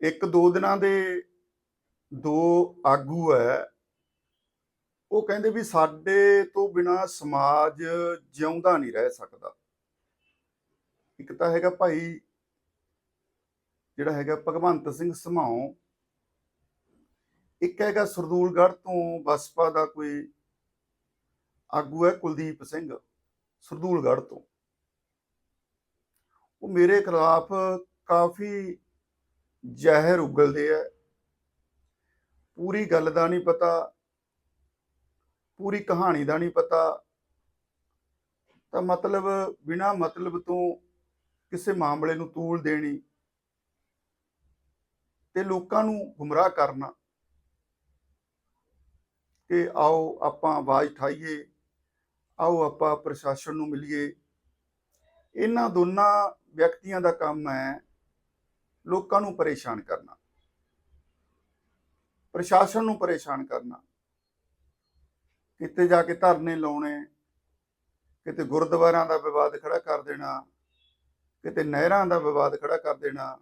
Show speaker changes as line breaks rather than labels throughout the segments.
ਇੱਕ ਦੋ ਦਿਨਾਂ ਦੇ ਦੋ ਆਗੂ ਹੈ, ਉਹ ਕਹਿੰਦੇ ਵੀ ਸਾਡੇ ਤੋਂ ਬਿਨਾ ਸਮਾਜ ਜਿਉਂਦਾ ਨਹੀਂ ਰਹਿ ਸਕਦਾ। ਇੱਕ ਤਾਂ ਹੈਗਾ ਭਾਈ, ਜਿਹੜਾ ਹੈਗਾ ਭਗਵੰਤ ਸਿੰਘ ਸਮਾਉ, ਇੱਕ ਹੈਗਾ ਸਰਦੂਲਗੜ੍ਹ ਤੋਂ ਬਸਪਾ ਦਾ ਕੋਈ ਆਗੂ ਹੈ ਕੁਲਦੀਪ ਸਿੰਘ, ਸਰਦੂਲਗੜ੍ਹ ਤੋਂ। ਉਹ ਮੇਰੇ ਖਿਲਾਫ ਕਾਫੀ ਜ਼ਹਿਰ ਉਗਲਦੇ ਆ। ਪੂਰੀ ਗੱਲ ਦਾ ਨਹੀਂ ਪਤਾ, ਪੂਰੀ ਕਹਾਣੀ ਦਾ ਨਹੀਂ ਪਤਾ। ਤਾਂ ਮਤਲਬ, ਬਿਨਾ ਮਤਲਬ ਤੋਂ ਕਿਸੇ ਮਾਮਲੇ ਨੂੰ ਤੂਲ ਦੇਣੀ ਤੇ ਲੋਕਾਂ ਨੂੰ ਗੁੰਮਰਾਹ ਕਰਨਾ ਕਿ ਆਓ ਆਪਾਂ ਆਵਾਜ਼ ਠਾਈਏ ਆਓ ਆਪਾਂ ਪ੍ਰਸ਼ਾਸਨ ਨੂੰ ਮਿਲੀਏ। ਇਹਨਾਂ ਦੋਨਾਂ ਵਿਅਕਤੀਆਂ ਦਾ ਕੰਮ ਹੈ ਲੋਕਾਂ ਨੂੰ ਪਰੇਸ਼ਾਨ ਕਰਨਾ। ਪ੍ਰਸ਼ਾਸਨ ਨੂੰ ਪਰੇਸ਼ਾਨ ਕਰਨਾ। ਕਿਤੇ ਜਾ ਕੇ ਧਰਨੇ ਲਾਉਣੇ, ਕਿਤੇ ਗੁਰਦੁਆਰਿਆਂ ਦਾ ਵਿਵਾਦ ਖੜਾ ਕਰ ਦੇਣਾ, ਕਿਤੇ ਨਹਿਰਾਂ ਦਾ ਵਿਵਾਦ ਖੜਾ ਕਰ ਦੇਣਾ,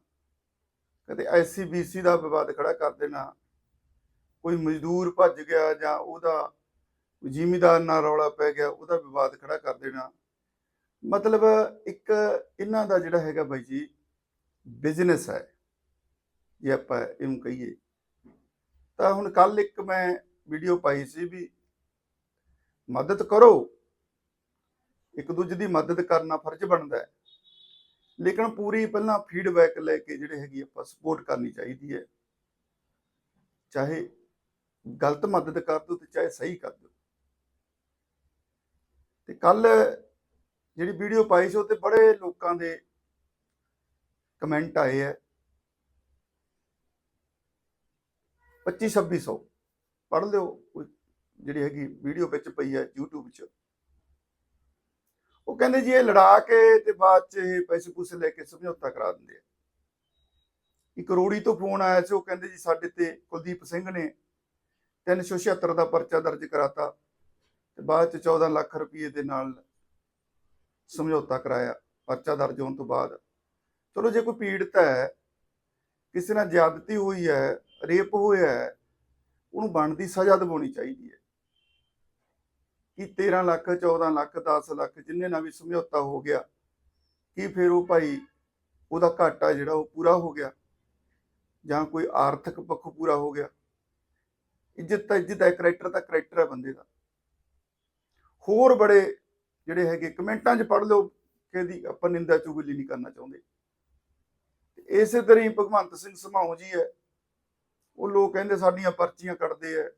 ਕਿਤੇ ਐਸਸੀ ਬੀਸੀ ਦਾ ਵਿਵਾਦ ਖੜਾ ਕਰ ਦੇਣਾ। ਕੋਈ ਮਜ਼ਦੂਰ ਭੱਜ ਗਿਆ ਜਾਂ ਉਹਦਾ ਜ਼ਿਮੀਦਾਰ ਨਾਲ ਰੌਲਾ ਪੈ ਗਿਆ, ਉਹਦਾ ਵਿਵਾਦ ਖੜਾ ਕਰ ਦੇਣਾ। ਮਤਲਬ ਇੱਕ ਇਹਨਾਂ ਦਾ ਜਿਹੜਾ ਹੈਗਾ ਬਾਈ ਜੀ ਬਿਜ਼ਨਸ ਹੈ। ਜੇ ਆਪਾਂ ਇਹਨੂੰ ਕਹੀਏ। ਤਾਂ ਹੁਣ ਕੱਲ ਇੱਕ ਮੈਂ ਵੀਡੀਓ ਪਾਈ ਸੀ ਵੀ ਮਦਦ ਕਰੋ। ਇੱਕ ਦੂਜੇ ਦੀ ਮਦਦ ਕਰਨਾ ਫਰਜ਼ ਬਣਦਾ ਹੈ। ਲੇਕਿਨ ਪੂਰੀ ਪਹਿਲਾਂ ਫੀਡਬੈਕ ਲੈ ਕੇ ਜਿਹੜੇ ਹੈਗੀ ਆਪਾਂ ਸਪੋਰਟ ਕਰਨੀ ਚਾਹੀਦੀ ਹੈ। ਚਾਹੇ ਗਲਤ ਮਦਦ ਕਰ ਦਿਓ ਤੇ ਚਾਹੇ ਸਹੀ ਕਰ ਦਿਓ। ਤੇ ਕੱਲ ਜਿਹੜੀ ਵੀਡੀਓ ਪਾਈ ਸੀ ਉਹ ਤੇ ਬੜੇ ਲੋਕਾਂ ਦੇ ਕਮੈਂਟ ਆਏ ਹੈ। 25 2600 ਪੜ੍ਹ ਲਿਓ, ਕੋਈ ਜਿਹੜੀ ਹੈਗੀ ਵੀਡੀਓ ਵਿੱਚ ਪਈ ਹੈ, YouTube 'ਚ ਉਹ ਕਹਿੰਦੇ ਜੀ, ਇਹ ਲੜਾ ਕੇ ਤੇ ਬਾਅਦ 'ਚ ਇਹ ਪੈਸੇ ਪੂਸੇ ਲੈ ਕੇ ਸਮਝੌਤਾ ਕਰਾ ਦਿੰਦੇ ਆ। ਇੱਕ ਰੋੜੀ ਤੋਂ ਫੋਨ ਆਇਆ ਸੀ, ਉਹ ਕਹਿੰਦੇ ਜੀ, ਸਾਡੇ ਤੇ ਕੁਲਦੀਪ ਸਿੰਘ ਨੇ 376 ਦਾ ਪਰਚਾ ਦਰਜ ਕਰਾਤਾ ਤੇ ਬਾਅਦ 'ਚ 14 ਲੱਖ ਰੁਪਏ ਦੇ ਨਾਲ ਸਮਝੌਤਾ ਕਰਾਇਆ, ਪਰਚਾ ਦਰਜ ਹੋਣ ਤੋਂ ਬਾਅਦ। ਚਲੋ ਜੇ ਕੋਈ ਪੀੜਤ ਹੈ, ਕਿਸੇ ਨਾਲ ਜ਼ਿਆਦਤੀ ਹੋਈ ਹੈ, ਰੇਪ ਹੋਇਆ ਹੈ, ਉਹਨੂੰ ਬਣਦੀ ਸਜ਼ਾ ਦਿਵਾਉਣੀ ਚਾਹੀਦੀ ਹੈ। ਕਿ 13 ਲੱਖ 14 ਲੱਖ 10 ਲੱਖ ਜਿੰਨੇ ਨਾਲ ਵੀ ਸਮਝੌਤਾ ਹੋ ਗਿਆ, ਕਿ ਫਿਰ ਉਹ ਭਾਈ ਉਹਦਾ ਘਾਟਾ ਜਿਹੜਾ ਉਹ ਪੂਰਾ ਹੋ ਗਿਆ, ਜਾਂ ਕੋਈ ਆਰਥਿਕ ਪੱਖੋਂ ਪੂਰਾ ਹੋ ਗਿਆ। ਇੱਜ਼ਤ ਤਾਂ, ਇੱਜ਼ਤ ਹੈ ਕਰੈਕਟਰ ਤਾਂ ਕਰੈਕਟਰ ਹੈ ਬੰਦੇ ਦਾ। ਹੋਰ ਬੜੇ ਜਿਹੜੇ ਹੈਗੇ, ਕਮੈਂਟਾਂ 'ਚ ਪੜ੍ਹ ਲਓ ਕਿ ਇਹਦੀ ਆਪਾਂ ਨਿੰਦਾ ਚੁਗਲੀ ਨਹੀਂ ਕਰਨਾ ਚਾਹੁੰਦੇ। ਇਸੇ ਤਰ੍ਹਾਂ ਹੀ ਭਗਵੰਤ ਸਿੰਘ ਸਮਾਉ ਜੀ ਹੈ। ਉਹ ਲੋਕ ਕਹਿੰਦੇ ਸਾਡੀਆਂ ਪਰਚੀਆਂ ਕੱਟਦੇ ਆ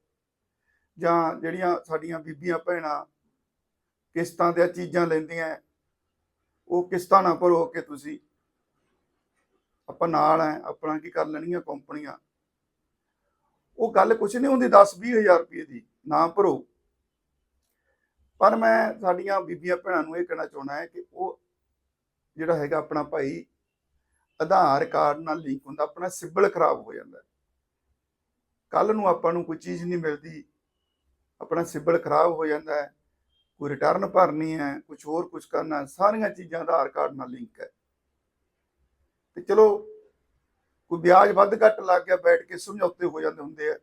ਜਾਂ ਜਿਹੜੀਆਂ ਸਾਡੀਆਂ ਬੀਬੀਆਂ ਭੈਣਾਂ ਕਿਸ਼ਤਾਂ ਤੇ ਚੀਜ਼ਾਂ ਲੈਂਦੀਆਂ ਉਹ ਕਿਸ਼ਤਾਂ ਨਾ ਭਰੋ ਕੇ ਤੁਸੀਂ। ਆਪਾਂ ਨਾਲ ਹੈ, ਆਪਣਾ ਕੀ ਕਰ ਲੈਣੀਆਂ ਕੰਪਨੀਆਂ। ਉਹ ਗੱਲ ਕੁਛ ਨਹੀਂ ਹੁੰਦੀ 10 20000 ਰੁਪਏ ਦੀ, ਨਾ ਭਰੋ। ਪਰ ਮੈਂ ਸਾਡੀਆਂ ਬੀਬੀਆਂ ਭੈਣਾਂ ਨੂੰ ਇਹ ਕਹਿਣਾ ਚਾਹੁੰਦਾ ਹੈ ਕਿ ਉਹ ਜਿਹੜਾ ਹੈਗਾ ਆਪਣਾ ਭਾਈ ਆਧਾਰ ਕਾਰਡ ਨਾਲ ਲਿੰਕ ਹੁੰਦਾ, ਆਪਣਾ ਸਿਬਲ ਖਰਾਬ ਹੋ ਜਾਂਦਾ। ਕੱਲ ਨੂੰ ਆਪਾਂ ਨੂੰ ਕੋਈ ਚੀਜ਼ ਨਹੀਂ ਮਿਲਦੀ, ਆਪਣਾ ਸਿਬਲ ਖਰਾਬ ਹੋ ਜਾਂਦਾ ਹੈ, ਕੋਈ ਰਿਟਰਨ ਭਰਨੀ ਹੈ ਕੁਝ ਹੋਰ ਕੁਝ ਕਰਨਾ ਸਾਰੀਆਂ ਚੀਜ਼ਾਂ ਆਧਾਰ ਕਾਰਡ ਨਾਲ ਲਿੰਕ ਹੈ। ਤੇ ਚਲੋ, ਕੋਈ ਵਿਆਜ ਵੱਧ ਘੱਟ ਲੱਗ ਗਿਆ, ਬੈਠ ਕੇ ਸਮਝੌਤੇ ਹੋ ਜਾਂਦੇ ਹੁੰਦੇ ਆ।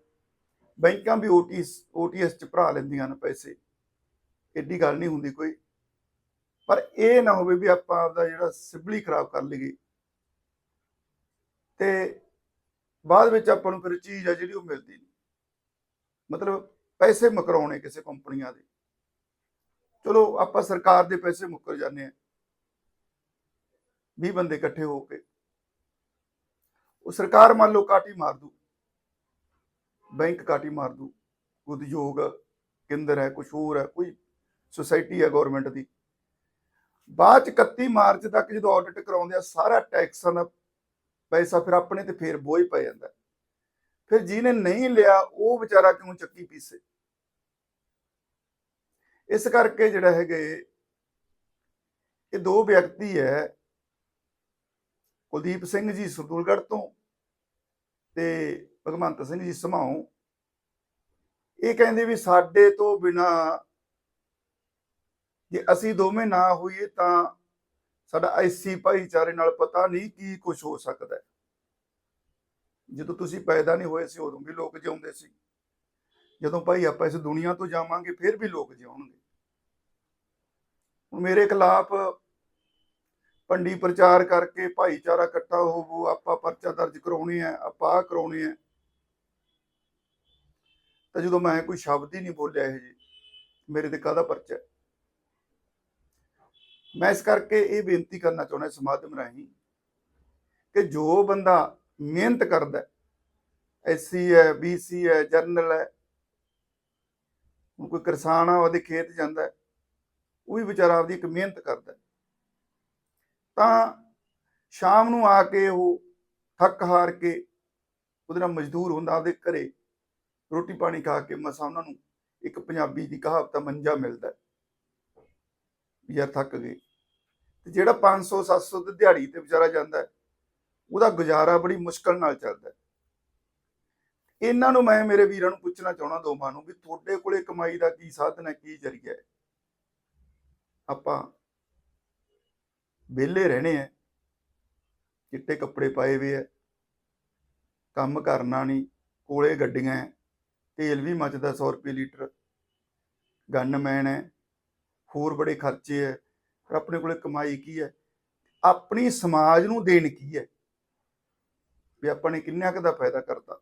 ਬੈਂਕਾਂ ਵੀ ਓਟੀਐਸ ਓਟੀਐਸ ਚ ਭਰਾ ਲੈਂਦੀਆਂ ਨੇ ਪੈਸੇ। ਐਡੀ ਗੱਲ ਨਹੀਂ ਹੁੰਦੀ ਕੋਈ। ਪਰ ਇਹ ਨਾ ਹੋਵੇ ਵੀ ਆਪਾਂ ਆਪਦਾ ਜਿਹੜਾ ਸਿਬਲੀ ਖਰਾਬ ਕਰ ਲਈਏ। ਤੇ ਬਾਅਦ ਵਿੱਚ ਆਪਾਂ ਨੂੰ ਫਿਰ ਚੀਜ਼ ਆ ਜਿਹੜੀ ਉਹ ਮਿਲਦੀ ਨਹੀਂ। ਮਤਲਬ ਪੈਸੇ ਮੁਕਰਾਉਣੇ ਕਿਸੇ ਕੰਪਨੀਆਂ ਦੇ। ਚਲੋ ਆਪਾਂ ਸਰਕਾਰ ਦੇ ਪੈਸੇ ਮੁੱਕਰ ਜਾਂਦੇ ਆ। 20 ਬੰਦੇ ਇਕੱਠੇ ਹੋ ਕੇ। ਉਹ ਸਰਕਾਰ ਮੰਨ ਲਓ ਕਾਟੀ ਮਾਰ ਦੂ। ਬੈਂਕ ਕਾਟੀ ਮਾਰ ਦੂ। ਉਦਯੋਗ, ਕੇਂਦਰ ਹੈ, ਕੁਛ ਹੋਰ ਹੈ, ਕੋਈ ਸੁਸਾਇਟੀ ਹੈ ਗਵਰਨਮੈਂਟ ਦੀ। ਬਾਅਦ ਚ 31 ਮਾਰਚ ਤੱਕ ਜਦੋਂ ਆਡਿਟ ਕਰਾਉਂਦੇ ਆ, ਸਾਰਾ ਟੈਕਸਾਂ ਦਾ ਪੈਸਾ ਫਿਰ ਆਪਣੇ ਤੇ ਫੇਰ ਬੋਝ ਪੈ ਜਾਂਦਾ। ਫਿਰ ਜਿਹਨੇ ਨਹੀਂ ਲਿਆ, ਉਹ ਵਿਚਾਰਾ ਕਿਉਂ ਚੱਕੀ ਪੀਸੇ? ਇਸ ਕਰਕੇ ਜਿਹੜਾ ਹੈਗੇ ਇਹ ਦੋ ਵਿਅਕਤੀ ਹੈ, ਕੁਲਦੀਪ ਸਿੰਘ ਜੀ ਸਰਦੂਲਗੜ੍ਹ ਤੋਂ ਤੇ ਭਗਵੰਤ ਸਿੰਘ ਜੀ ਸਮਾਉ। ਇਹ ਕਹਿੰਦੇ ਵੀ ਸਾਡੇ ਤੋਂ ਬਿਨਾ ਜੇ ਅਸੀਂ ਦੋਵੇਂ ਨਾ ਹੋਈਏ ਤਾਂ ਸਾਡਾ ਐਸੀ ਭਾਈਚਾਰੇ ਨਾਲ ਪਤਾ ਨਹੀਂ ਕੀ ਕੁਝ ਹੋ ਸਕਦਾ ਹੈ। ਜਦੋਂ ਤੁਸੀਂ ਪੈਦਾ ਨਹੀਂ ਹੋਏ ਸੀ, ਉਦੋਂ ਵੀ ਲੋਕ ਜਿਉਂਦੇ ਸੀ। ਜਦੋਂ ਭਾਈ ਆਪਾਂ ਇਸ ਦੁਨੀਆ ਤੋਂ ਜਾਵਾਂਗੇ, ਫਿਰ ਵੀ ਲੋਕ ਜਿਉਣਗੇ। ਹੁਣ ਮੇਰੇ ਖਿਲਾਫ ਪੰਡੀ ਪ੍ਰਚਾਰ ਕਰਕੇ ਭਾਈਚਾਰਾ ਇਕੱਠਾ ਹੋਵੋ, ਆਪਾਂ ਪਰਚਾ ਦਰਜ ਕਰਾਉਣੇ ਹੈ ਆਪਾਂ ਆਹ ਕਰਾਉਣੀ ਹੈ ਤਾਂ ਜਦੋਂ ਮੈਂ ਕੋਈ ਸ਼ਬਦ ਹੀ ਨਹੀਂ ਬੋਲਿਆ ਇਹ ਜੀ, ਮੇਰੇ ਤੇ ਕਾਹਦਾ ਪਰਚਾ ਮੈਂ ਇਸ ਕਰਕੇ ਇਹ ਬੇਨਤੀ ਕਰਨਾ ਚਾਹੁੰਦਾ ਇਸ ਮਾਧਿਅਮ ਰਾਹੀਂ ਕਿ ਜੋ ਬੰਦਾ ਮਿਹਨਤ ਕਰਦਾ ਐਸਸੀ ਹੈ ਬੀਸੀ ਹੈ, ਜਰਨਲ ਹੈ, ਹੁਣ ਕੋਈ ਕਿਸਾਨ ਆ, ਉਹਦੇ ਖੇਤ ਜਾਂਦਾ ਉਹ ਵੀ ਵਿਚਾਰਾ ਆਪਦੀ ਇੱਕ ਮਿਹਨਤ ਕਰਦਾ ਤਾਂ ਸ਼ਾਮ ਨੂੰ ਆ ਕੇ ਉਹ ਥੱਕ ਹਾਰ ਕੇ ਉਹਦੇ ਨਾਲ ਮਜ਼ਦੂਰ ਹੁੰਦਾ, ਆਪਦੇ ਘਰੇ ਰੋਟੀ ਪਾਣੀ ਖਾ ਕੇ ਮਸਾਂ ਉਹਨਾਂ ਨੂੰ ਇੱਕ ਪੰਜਾਬੀ ਦੀ ਕਹਾਵਤ ਮੰਜਾ ਮਿਲਦਾ ਯਾਰ ਥੱਕ ਗਏ। ਤੇ ਜਿਹੜਾ 500 700 ਤੇ ਦਿਹਾੜੀ ਤੇ ਵਿਚਾਰਾ ਜਾਂਦਾ ਉਹਦਾ ਗੁਜ਼ਾਰਾ ਬੜੀ ਮੁਸ਼ਕਲ ਨਾਲ ਚੱਲਦਾ ਇਹਨਾਂ ਨੂੰ ਮੈਂ ਮੇਰੇ ਵੀਰਾਂ ਨੂੰ ਪੁੱਛਣਾ ਚਾਹਣਾ ਦੋਵਾਂ ਨੂੰ ਵੀ ਤੁਹਾਡੇ ਕੋਲੇ ਕਮਾਈ ਦਾ ਕੀ ਸਾਧਨ ਹੈ, ਕੀ ਜ਼ਰੀਆ ਹੈ? ਆਪਾਂ ਵਿਹਲੇ ਰਹਿਣੇ ਆ ਚਿੱਟੇ ਕੱਪੜੇ ਪਾਏ ਵੇ ਆ ਕੰਮ ਕਰਨਾ ਨਹੀਂ, ਕੋਲੇ ਗੱਡੀਆਂ ਹੈ, ਤੇਲ ਵੀ ਮੱਚਦਾ 100 ਰੁਪਏ ਲੀਟਰ। ਗਨਮੈਨ ਹੈ ਹੋਰ ਬੜੇ ਖਰਚੇ ਹੈ, ਪਰ ਆਪਣੇ ਕੋਲੇ ਕਮਾਈ ਕੀ ਹੈ? ਆਪਣੀ ਸਮਾਜ ਨੂੰ ਦੇਣ ਕੀ ਹੈ? ਵੀ ਆਪਾਂ ਨੇ ਕਿੰਨਾ ਕੁ ਦਾ ਫਾਇਦਾ ਕਰਤਾ।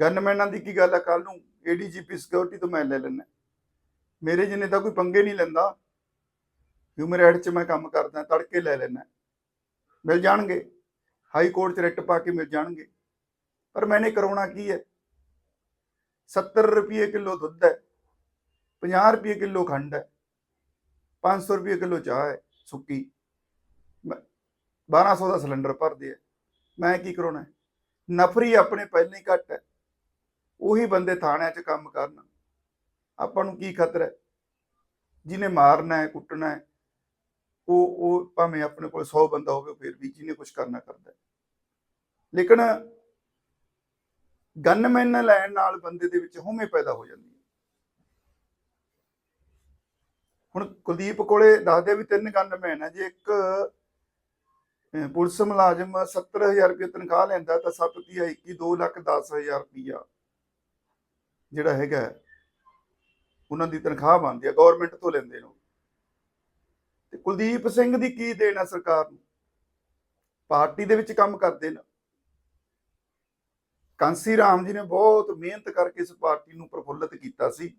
ਗਨਮੈਨਾਂ ਦੀ ਕੀ ਗੱਲ ਹੈ? ਕੱਲ ਨੂੰ ਏਡੀਜੀਪੀ ਸਿਕਿਉਰਿਟੀ ਤੋਂ ਮੈਂ ਲੈ ਲੈਣਾ ਮੇਰੇ ਜਿੰਨੇ ਤਾਂ ਕੋਈ ਪੰਗੇ ਨਹੀਂ ਲੈਂਦਾ। ਹਿਊਮਨ ਰਾਈਟ 'ਚ ਮੈਂ ਕੰਮ ਕਰਦਾ, ਤੜਕੇ ਲੈ ਲੈਣਾ ਮਿਲ ਜਾਣਗੇ। ਹਾਈ ਕੋਰਟ 'ਚ ਰਿਟ ਪਾ ਕੇ ਮਿਲ ਜਾਣਗੇ। ਪਰ ਮੈਨੇ ਕਰਾਉਣਾ ਕੀ ਹੈ? 70 ਰੁਪਏ ਕਿਲੋ ਦੁੱਧ ਹੈ। 50 ਰੁਪਏ ਕਿਲੋ ਖੰਡ ਹੈ 500 ਰੁਪਏ ਕਿਲੋ ਚਾਹ ਹੈ ਸੁੱਕੀ। ਮੈਂ- 1200 ਦਾ ਸਿਲੰਡਰ ਭਰਦੇ ਆ, ਮੈਂ ਕੀ ਕਰਾਉਣਾ ਨਫਰੀ ਆਪਣੇ ਪਹਿਲਾਂ ਹੀ ਘੱਟ ਹੈ, ਉਹੀ ਬੰਦੇ ਥਾਣਿਆਂ 'ਚ ਕੰਮ ਕਰਨ। ਆਪਾਂ ਨੂੰ ਕੀ ਖਤਰਾ ਹੈ? ਜਿਹਨੇ ਮਾਰਨਾ ਹੈ, ਕੁੱਟਣਾ ਹੈ, ਉਹ ਉਹ ਭਾਵੇਂ ਆਪਣੇ ਕੋਲ 100 ਬੰਦਾ ਹੋਵੇ ਫਿਰ ਵੀ ਜਿਹਨੇ ਕੁਝ ਕਰਨਾ ਕਰਦਾ ਲੇਕਿਨ ਗਨਮੈਨ ਲੈਣ ਨਾਲ ਬੰਦੇ ਦੇ ਵਿੱਚ ਹਉਮੈ ਪੈਦਾ ਹੋ ਜਾਂਦੀ ਹੈ। ਹੁਣ ਕੁਲਦੀਪ ਕੋਲੇ ਦੱਸਦੇ ਵੀ ਤਿੰਨ ਗਨਮੈਨ ਹੈ ਜੇ ਇੱਕ ਪੁਲਿਸ ਮੁਲਾਜ਼ਮ 70000 ਰੁਪਏ ਤਨਖਾਹ ਲੈਂਦਾ ਤਾਂ 7 ਤੀਆ 21 2 ਲੱਖ 10000 ਰੁਪਈਆ ਜਿਹੜਾ ਹੈਗਾ ਉਹਨਾਂ ਦੀ ਤਨਖਾਹ ਬਣਦੀ ਹੈ ਗਵਰਨਮੈਂਟ ਤੋਂ ਲੈਂਦੇ ਨੇ ਉਹ। ਤੇ ਕੁਲਦੀਪ ਸਿੰਘ ਦੀ ਕੀ ਦੇਣਾ ਸਰਕਾਰ ਨੂੰ? ਪਾਰਟੀ ਦੇ ਵਿੱਚ ਕੰਮ ਕਰਦੇ ਨੇ। ਕਾਂਸੀ ਰਾਮ ਜੀ ਨੇ ਬਹੁਤ ਮਿਹਨਤ ਕਰਕੇ ਇਸ ਪਾਰਟੀ ਨੂੰ ਪ੍ਰਫੁੱਲਤ ਕੀਤਾ ਸੀ।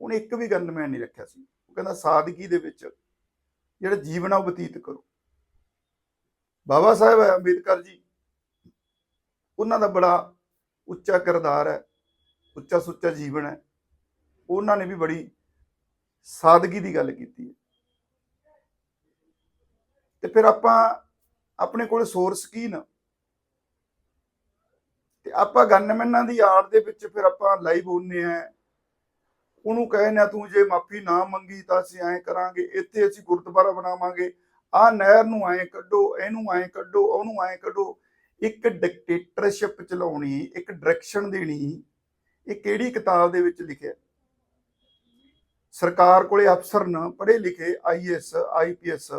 ਉਹਨੇ ਇੱਕ ਵੀ ਗਨਮੈਨ ਨਹੀਂ ਰੱਖਿਆ ਸੀ। ਉਹ ਕਹਿੰਦਾ ਸਾਦਗੀ ਦੇ ਵਿੱਚ ਜਿਹੜਾ ਜੀਵਨ ਆ ਉਹ ਬਤੀਤ ਕਰੋ। ਬਾਬਾ ਸਾਹਿਬ ਅੰਬੇਦਕਰ ਜੀ, ਉਹਨਾਂ ਦਾ ਬੜਾ ਉੱਚਾ ਕਿਰਦਾਰ ਹੈ, ਉੱਚਾ ਸੁੱਚਾ ਜੀਵਨ ਹੈ। ਉਹਨਾਂ ਨੇ ਵੀ ਬੜੀ ਸਾਦਗੀ ਦੀ ਗੱਲ ਕੀਤੀ ਹੈ। ਤੇ ਫਿਰ ਆਪਾਂ ਆਪਣੇ ਕੋਲ ਸੋਰਸ ਕੀ ਨਾ? ਤੇ ਆਪਾਂ ਗਨਮੈਨਾਂ ਦੀ ਆੜ ਦੇ ਵਿੱਚ ਫਿਰ ਆਪਾਂ ਲਾਈਵ ਹੁੰਨੇ ਆ। ਉਹਨੂੰ ਕਹਿੰਦੇ ਤੂੰ ਜੇ ਮਾਫੀ ਨਾ ਮੰਗੀ ਤਾਂ ਅਸੀਂ ਐਂ ਕਰਾਂਗੇ, ਇੱਥੇ ਅਸੀਂ ਗੁਰਦੁਆਰਾ ਬਣਾਵਾਂਗੇ। ਆ ਨਹਿਰ ਨੂੰ ਐਂ ਕੱਢੋ, ਇਹਨੂੰ ਐਂ ਕੱਢੋ, ਉਹਨੂੰ ਐਂ ਕੱਢੋ। ਇੱਕ ਡਿਕਟੇਟਰਸ਼ਿਪ ਚਲਾਉਣੀ, ਇੱਕ ਡਾਇਰੈਕਸ਼ਨ ਦੇਣੀ, ਇਹ ਕਿਹੜੀ ਕਿਤਾਬ ਦੇ ਵਿੱਚ ਲਿਖਿਆ? ਸਰਕਾਰ ਕੋਲੇ ਅਫਸਰ ਨਾ ਪੜ੍ਹੇ ਲਿਖੇ ਆਈਐਸ ਆਈਪੀਐਸ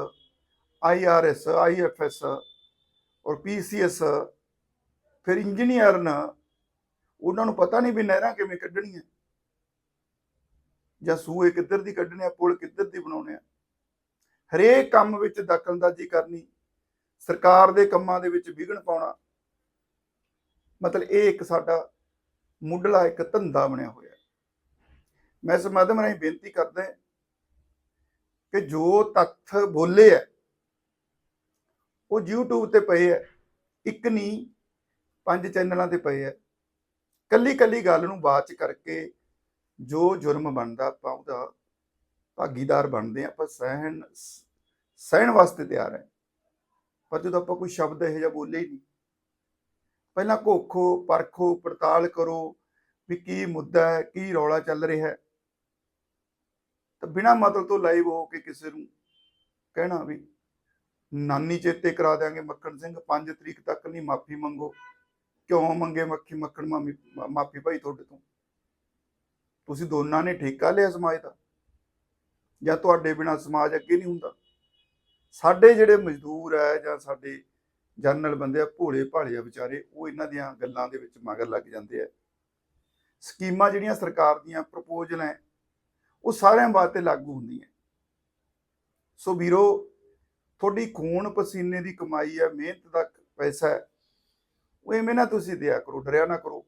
ਆਈਆਰਐਸ ਆਈਐਫਐਸ ਔਰ ਪੀਸੀਐਸ ਫਿਰ ਇੰਜੀਨੀਅਰ ਨਾ, ਉਹਨਾਂ ਨੂੰ ਪਤਾ ਨਹੀਂ ਵੀ ਨਹਿਰਾਂ ਕਿਵੇਂ ਕੱਢਣੀਆਂ। ਜਾਂ ਸੂਏ ਕਿੱਧਰ ਦੀ ਕੱਢਣੇ ਆ, ਪੁਲ ਕਿੱਧਰ ਦੀ ਬਣਾਉਣੇ ਆ। ਹਰੇਕ ਕੰਮ ਵਿੱਚ ਦਖਲਅੰਦਾਜ਼ੀ ਕਰਨੀ, ਸਰਕਾਰ ਦੇ ਕੰਮਾਂ ਦੇ ਵਿੱਚ ਵਿਘਨ ਪਾਉਣਾ, ਮਤਲਬ ਇਹ ਇੱਕ ਸਾਡਾ ਮੁੱਢਲਾ ਇੱਕ ਧੰਦਾ ਬਣਿਆ ਹੋਇਆ। ਮੈਂ ਇਸ ਮਾਧਿਅਮ ਰਾਹੀਂ ਬੇਨਤੀ ਕਰਦਾ ਕਿ ਜੋ ਤੱਥ ਬੋਲੇ ਹੈ ਉਹ YouTube ਤੇ ਪਏ ਹੈ ਇੱਕ ਨਹੀਂ, ਪੰਜ ਚੈਨਲਾਂ ਤੇ ਪਏ ਹੈ ਕੱਲੀ ਕੱਲੀ ਗੱਲ ਨੂੰ ਬਾਅਦ ਕਰਕੇ ਜੋ ਜੁਰਮ ਬਣਦਾ ਆਪਾਂ ਉਹਦਾ ਭਾਗੀਦਾਰ ਬਣਦੇ ਹਾਂ, ਆਪਾਂ ਸਹਿਣ ਸਹਿਣ ਵਾਸਤੇ ਤਿਆਰ ਹੈ। ਪਰ ਜਦੋਂ ਆਪਾਂ ਕੋਈ ਸ਼ਬਦ ਇਹੋ ਜਿਹਾ ਬੋਲੇ ਹੀ ਨਹੀਂ, ਪਹਿਲਾਂ ਘੋਖੋ, ਪਰਖੋ, ਪੜਤਾਲ ਕਰੋ ਵੀ ਕੀ ਮੁੱਦਾ ਹੈ, ਕੀ ਰੌਲਾ ਚੱਲ ਰਿਹਾ ਹੈ। ਤਾਂ ਬਿਨਾਂ ਮਤਲਬ ਤੋਂ ਲਾਈਵ ਹੋ ਕੇ ਕਿਸੇ ਨੂੰ ਕਹਿਣਾ ਵੀ ਨਾਨੀ ਚੇਤੇ ਕਰਾ ਦਿਆਂਗੇ, ਮੱਖਣ ਸਿੰਘ 5 ਤਰੀਕ ਤੱਕ ਨਹੀਂ, ਮਾਫੀ ਮੰਗੋ। ਕਿਉਂ ਮੰਗੇ ਮੱਖੀ, ਮੱਖਣ ਮਾਮੀ, ਮਾਫੀ ਭਾਈ ਤੁਹਾਡੇ ਤੋਂ? ਤੁਸੀਂ ਦੋਨਾਂ ਨੇ ਠੇਕਾ ਲਿਆ ਸਮਾਜ ਦਾ। ਜਾਂ ਤੁਹਾਡੇ ਬਿਨਾ ਸਮਾਜ ਅੱਗੇ ਨਹੀਂ ਹੁੰਦਾ। ਸਾਡੇ ਜਿਹੜੇ ਮਜ਼ਦੂਰ ਹੈ ਜਾਂ ਸਾਡੇ ਜਨਰਲ ਬੰਦੇ ਆ, ਭੋਲੇ ਭਾਲੇ ਆ ਵਿਚਾਰੇ, ਉਹ ਇਹਨਾਂ ਦੀਆਂ ਗੱਲਾਂ ਦੇ ਵਿੱਚ ਮਗਰ ਲੱਗ ਜਾਂਦੇ ਆ। ਸਕੀਮਾਂ ਜਿਹੜੀਆਂ ਸਰਕਾਰ ਦੀਆਂ ਪ੍ਰਪੋਜ਼ਲ ਹੈ ਉਹ ਸਾਰਿਆਂ ਵਾਸਤੇ ਲਾਗੂ ਹੁੰਦੀਆਂ। ਸੋ ਵੀਰੋ, ਤੁਹਾਡੀ ਖੂਨ ਪਸੀਨੇ ਦੀ ਕਮਾਈ ਹੈ ਮਿਹਨਤ ਦਾ ਪੈਸਾ ਹੈ ਉਹ ਐਵੇਂ ਨਾ ਤੁਸੀਂ ਦਿਆ ਕਰੋ, ਡਰਿਆ ਨਾ ਕਰੋ।